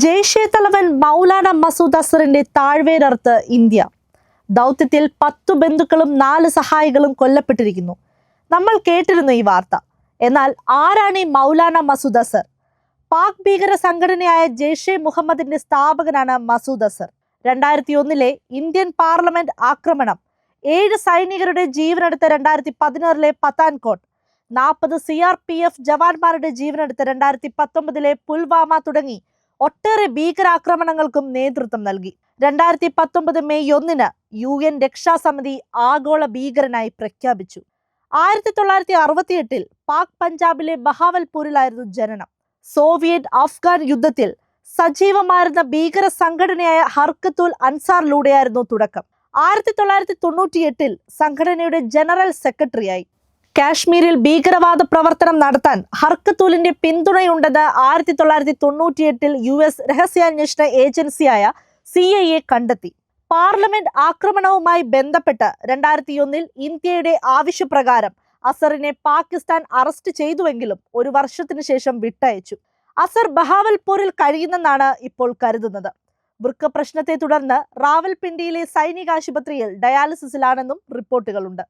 ജെയ്ഷെ തലവൻ മൗലാന മസൂദ് അസറിന്റെ താഴ്വേരർത്ത് ഇന്ത്യ. ദൗത്യത്തിൽ പത്തു ബന്ധുക്കളും നാല് സഹായികളും കൊല്ലപ്പെട്ടിരിക്കുന്നു. നമ്മൾ കേട്ടിരുന്നു ഈ വാർത്ത. എന്നാൽ ആരാണ് ഈ മൗലാന മസൂദ് അസർ? പാക് ഭീകര സംഘടനയായ ജെയ്ഷെ മുഹമ്മദിന്റെ സ്ഥാപകനാണ് മസൂദ് അസർ. രണ്ടായിരത്തി ഒന്നിലെ ഇന്ത്യൻ പാർലമെന്റ് ആക്രമണം ഏഴ് സൈനികരുടെ ജീവനെടുത്ത രണ്ടായിരത്തി പതിനാറിലെ പത്താൻകോട്ട് നാൽപ്പത് സി ആർ പി എഫ് ജവാന്മാരുടെ ജീവനെടുത്ത രണ്ടായിരത്തി പത്തൊമ്പതിലെ പുൽവാമ തുടങ്ങി ഒട്ടേറെ ഭീകരാക്രമണങ്ങൾക്കും നേതൃത്വം നൽകി. രണ്ടായിരത്തി പത്തൊമ്പത് മെയ് ഒന്നിന് യു എൻ രക്ഷാസമിതി ആഗോള ഭീകരനായി പ്രഖ്യാപിച്ചു. ആയിരത്തി തൊള്ളായിരത്തി അറുപത്തിയെട്ടിൽ പാക് പഞ്ചാബിലെ ബഹാവൽപൂരിലായിരുന്നു ജനനം. സോവിയറ്റ് അഫ്ഗാൻ യുദ്ധത്തിൽ സജീവമായിരുന്ന ഭീകര സംഘടനയായ ഹർക്കത്തുൽ അൻസാറിലൂടെയായിരുന്നു തുടക്കം. ആയിരത്തി തൊള്ളായിരത്തി തൊണ്ണൂറ്റിയെട്ടിൽ സംഘടനയുടെ ജനറൽ സെക്രട്ടറിയായി. കാശ്മീരിൽ ഭീകരവാദ പ്രവർത്തനം നടത്താൻ ഹർക്കത്തൂലിന്റെ പിന്തുണയുണ്ടെന്ന് ആയിരത്തി തൊള്ളായിരത്തി തൊണ്ണൂറ്റിയെട്ടിൽ യു എസ് രഹസ്യാന്വേഷണ ഏജൻസിയായ സി ഐ എ കണ്ടെത്തി. പാർലമെന്റ് ആക്രമണവുമായി ബന്ധപ്പെട്ട് രണ്ടായിരത്തി ഒന്നിൽ ഇന്ത്യയുടെ ആവശ്യപ്രകാരം അസറിനെ പാകിസ്ഥാൻ അറസ്റ്റ് ചെയ്തുവെങ്കിലും ഒരു വർഷത്തിനു ശേഷം വിട്ടയച്ചു. അസർ ബഹാവൽപൂരിൽ കഴിയുന്നെന്നാണ് ഇപ്പോൾ കരുതുന്നത്. വൃക്ക പ്രശ്നത്തെ തുടർന്ന് റാവൽപിണ്ടിയിലെ സൈനിക ആശുപത്രിയിൽ ഡയാലിസിസിലാണെന്നും റിപ്പോർട്ടുകളുണ്ട്.